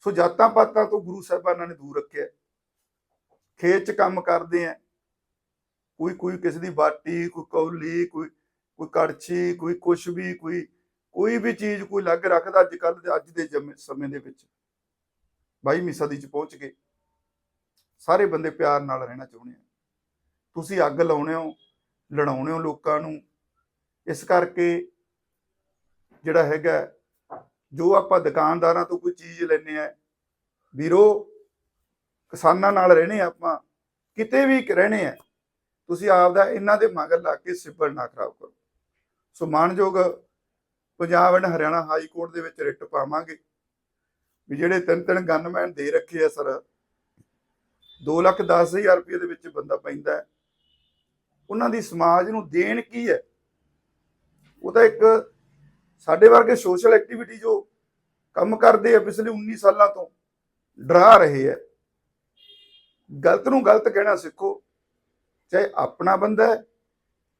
ਸੋ ਜਾਤਾਂ ਪਾਤਾਂ ਤੋਂ ਗੁਰੂ ਸਾਹਿਬਾਨਾਂ ਨੇ ਦੂਰ ਰੱਖਿਆ। ਖੇਤ 'ਚ ਕੰਮ ਕਰਦੇ ਆ। ਕੋਈ ਕੋਈ ਕਿਸੇ ਦੀ ਬਾਟੀ, ਕੋਈ ਕੌਲੀ, ਕੋਈ ਕੋਈ ਕੜਛੀ, ਕੋਈ ਕੁਛ ਵੀ, ਕੋਈ ਕੋਈ ਵੀ ਚੀਜ਼ ਕੋਈ ਲੱਗ ਰੱਖਦਾ ਅੱਜ ਕੱਲ ਦੇ, ਅੱਜ ਦੇ ਜਮੇ- ਸਮੇਂ ਦੇ ਵਿੱਚ। 22ਵੀਂ ਸਦੀ 'ਚ ਪਹੁੰਚ ਕੇ ਸਾਰੇ ਬੰਦੇ ਪਿਆਰ ਨਾਲ ਰਹਿਣਾ ਚਾਹੁੰਦੇ ਆ। ਤੁਸੀਂ ਅੱਗ ਲਾਉਣੇ ਹੋ, ਲੜਾਉਣੇ ਹੋ ਲੋਕਾਂ ਨੂੰ। ਇਸ ਕਰਕੇ ਜਿਹੜਾ ਹੈਗਾ, ਜੋ ਆਪਾਂ ਦੁਕਾਨਦਾਰਾਂ ਤੋਂ ਕੋਈ ਚੀਜ਼ ਲੈਨੇ ਆ, ਵੀਰੋ ਕਿਸਾਨਾਂ ਨਾਲ ਰਹਿਣੇ ਆਪਾਂ, ਕਿਤੇ ਵੀ ਰਹਿਣੇ ਆ, ਤੁਸੀਂ ਆਪ ਦਾ ਇਹਨਾਂ ਦੇ ਮਗਰ ਲਾ ਕੇ ਸਿਬਲ ਨਾ ਖਰਾਬ ਕਰੋ। ਸੋ ਮਾਨਯੋਗ Punjab and Haryana high court ਦੇ ਵਿੱਚ ਰਿਟ ਪਾਵਾਂਗੇ। ਵੀ ਜਿਹੜੇ ਤਿੰਨ ਤਿੰਨ ਗਨਮੈਨ ਦੇ ਰੱਖੇ ਆ ਸਰ 2 ਲੱਖ 10000 ਰੁਪਏ ਦੇ ਵਿੱਚ ਬੰਦਾ ਪੈਂਦਾ ਉਹਨਾਂ ਦੀ ਸਮਾਜ ਨੂੰ ਦੇਣ ਕੀ ਹੈ? ਉਹ ਤਾਂ ਇੱਕ ਸਾਡੇ ਵਰਗੇ ਸੋਸ਼ਲ ਐਕਟੀਵਿਟੀ ਜੋ ਕੰਮ ਕਰਦੇ ਆ ਪਿਛਲੇ 19 ਸਾਲਾਂ ਤੋਂ, ਡਰਾ ਰਹੇ ਆ। ਗਲਤ ਨੂੰ ਗਲਤ ਕਹਿਣਾ ਸਿੱਖੋ। ਚਾਹੇ ਆਪਣਾ ਬੰਦਾ ਹੈ,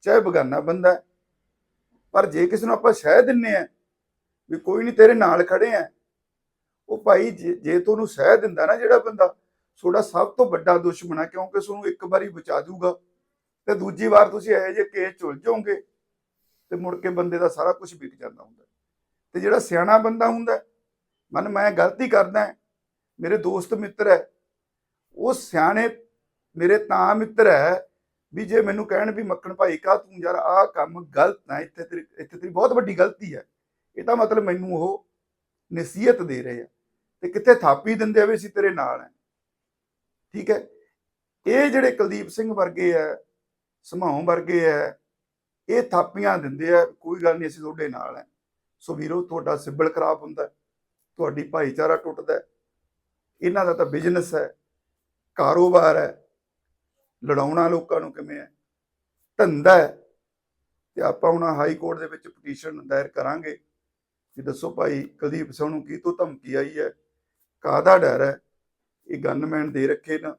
ਚਾਹੇ ਬਗਾਨਾ ਬੰਦਾ ਹੈ। ਪਰ ਜੇ ਕਿਸੇ ਨੂੰ ਆਪਾਂ ਸ਼ਹਿ ਦਿੰਨੇ ਆ ਵੀ ਕੋਈ ਨਹੀਂ ਤੇਰੇ ਨਾਲ ਖੜੇ ਆ, ਉਹ ਭਾਈ ਜੇ ਜੇ ਤੁਹਾਨੂੰ ਸਹਿ ਦਿੰਦਾ ਨਾ ਜਿਹੜਾ ਬੰਦਾ, ਤੁਹਾਡਾ ਸਭ ਤੋਂ ਵੱਡਾ ਦੁਸ਼ਮਣ ਹੈ ਕਿਉਂਕਿ ਤੁਹਾਨੂੰ ਇੱਕ ਵਾਰੀ ਬਚਾ ਦੂਗਾ ਤੇ ਦੂਜੀ ਵਾਰ ਤੁਸੀਂ ਇਹੋ ਜਿਹੇ ਕੇਸ ਚੁਲ ਜਾਓਗੇ ਤੇ ਮੁੜ ਕੇ ਬੰਦੇ ਦਾ ਸਾਰਾ ਕੁਝ ਵਿਕ ਜਾਂਦਾ ਹੁੰਦਾ। ਤੇ ਜਿਹੜਾ ਸਿਆਣਾ ਬੰਦਾ ਹੁੰਦਾ, ਮਨ ਮੈਂ ਗਲਤੀ ਕਰਦਾ, ਮੇਰੇ ਦੋਸਤ ਮਿੱਤਰ ਹੈ ਉਹ ਸਿਆਣੇ ਮੇਰੇ ਤਾਂ ਮਿੱਤਰ ਹੈ ਵੀ ਜੇ ਮੈਨੂੰ ਕਹਿਣ ਵੀ ਮੱਖਣ ਭਾਈ ਕਾ ਤੂੰ ਯਾਰ ਆਹ ਕੰਮ ਗਲਤ ਹੈ, ਇੱਥੇ ਤੇਰੀ ਇੱਥੇ ਤੇਰੀ ਬਹੁਤ ਵੱਡੀ ਗਲਤੀ ਹੈ। ਇਹ ਤਾਂ ਮਤਲਬ ਮੈਨੂੰ ਉਹ ਨਸੀਹਤ ਦੇ ਰਹੇ ਆ ਤੇ ਕਿੱਥੇ ਥਾਪੀ ਦਿੰਦੇ ਆ ਵੀ ਅਸੀਂ ਤੇਰੇ ਨਾਲ ਹੈ। ਠੀਕ ਹੈ? ਇਹ ਜਿਹੜੇ ਕੁਲਦੀਪ ਸਿੰਘ ਵਰਗੇ ਆ ਸਮਾਉ ਵਰਗੇ ਆ ਇਹ ਥਾਪੀਆਂ ਦਿੰਦੇ ਆ, ਕੋਈ ਗੱਲ ਨਹੀਂ ਅਸੀਂ ਤੁਹਾਡੇ ਨਾਲ ਹੈ। ਸੋ ਵੀਰੋ, ਤੁਹਾਡਾ ਸਿਬਲ ਖਰਾਬ ਹੁੰਦਾ, ਤੁਹਾਡੀ ਭਾਈਚਾਰਾ ਟੁੱਟਦਾ ਇਹਨਾਂ ਦਾ ਤਾਂ ਬਿਜ਼ਨਸ ਹੈ। ਕਾਰੋਬਾਰ ਹੈ, ਲੜਾਉਣਾ ਲੋਕਾਂ ਨੂੰ ਕਿਵੇਂ ਹੈ, ਧੰਦਾ ਹੈ, ਤੇ ਆਪਾਂ ਹੁਣ ਹਾਈ ਕੋਰਟ ਦੇ ਵਿੱਚ ਪਟੀਸ਼ਨ ਦਾਇਰ ਕਰਾਂਗੇ ਕਿ ਦੱਸੋ ਭਾਈ ਕੁਲਦੀਪ ਸਿੰਘ ਨੂੰ ਕੀ ਤੋਂ ਧਮਕੀ ਆਈ ਹੈ, ਕਾਹਦਾ ਡਰ ਹੈ, ਇਹ ਗਨਮੈਨ ਦੇ ਰੱਖੇ ਨਾ,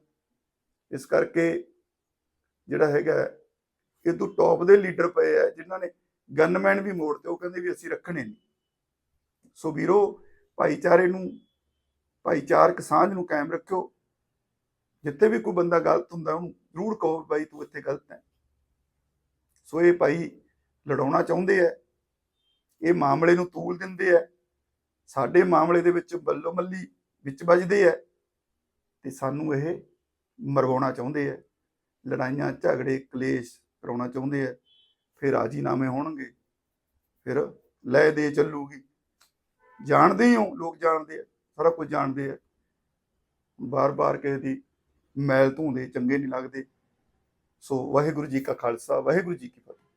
ਇਸ ਕਰਕੇ ਜਿਹੜਾ ਹੈਗਾ ਇਹ ਤੋਂ ਟੌਪ ਦੇ ਲੀਡਰ ਪਏ ਆ ਜਿਨ੍ਹਾਂ ਨੇ ਗਨਮੈਨ ਵੀ ਮੋੜ ਤੇ ਉਹ ਕਹਿੰਦੇ ਵੀ ਅਸੀਂ ਰੱਖਣੇ ਨਹੀਂ। ਸੋ ਵੀਰੋ, ਭਾਈਚਾਰੇ ਨੂੰ, ਭਾਈਚਾਰਕ ਸਾਂਝ ਨੂੰ ਕਾਇਮ ਰੱਖਿਓ ਜਿੱਥੇ ਵੀ ਕੋਈ ਬੰਦਾ ਗਲਤ ਹੁੰਦਾ, ਉਹਨੂੰ ਜ਼ਰੂਰ ਕਹੋ ਵੀ ਭਾਈ ਤੂੰ ਇੱਥੇ ਗਲਤ ਹੈ। ਸੋ ਇਹ ਭਾਈ ਲੜਾਉਣਾ ਚਾਹੁੰਦੇ ਆ। ਇਹ ਮਾਮਲੇ ਨੂੰ ਤੂਲ ਦਿੰਦੇ ਆ। ਸਾਡੇ ਮਾਮਲੇ ਦੇ ਵਿੱਚ ਬੱਲੋ ਮੱਲੀ ਵਿੱਚ ਵੱਜਦੇ ਆ ਤੇ ਸਾਨੂੰ ਇਹ ਮਰਵਾਉਣਾ ਚਾਹੁੰਦੇ ਆ। ਲੜਾਈਆਂ, ਝਗੜੇ, ਕਲੇਸ਼ ਕਰਾਉਣਾ ਚਾਹੁੰਦੇ ਆ। ਫਿਰ ਰਾਜੀਨਾਮੇ ਹੋਣਗੇ। ਫਿਰ ਲੈ ਦੇ ਚੱਲੂਗੀ। ਜਾਣਦੇ ਹੀ ਹੋ, ਲੋਕ ਜਾਣਦੇ ਆ, ਸਾਰਾ ਕੁਝ ਜਾਣਦੇ ਆ। ਬਾਰ-ਬਾਰ ਕਿਸੇ ਦੀ ਮੈਲ ਧੂੰਦੇ ਚੰਗੇ ਨਹੀਂ ਲੱਗਦੇ। ਸੋ ਵਾਹਿਗੁਰੂ ਜੀ ਕਾ ਖਾਲਸਾ ਵਾਹਿਗੁਰੂ ਜੀ ਕੀ ਫਤਿਹ।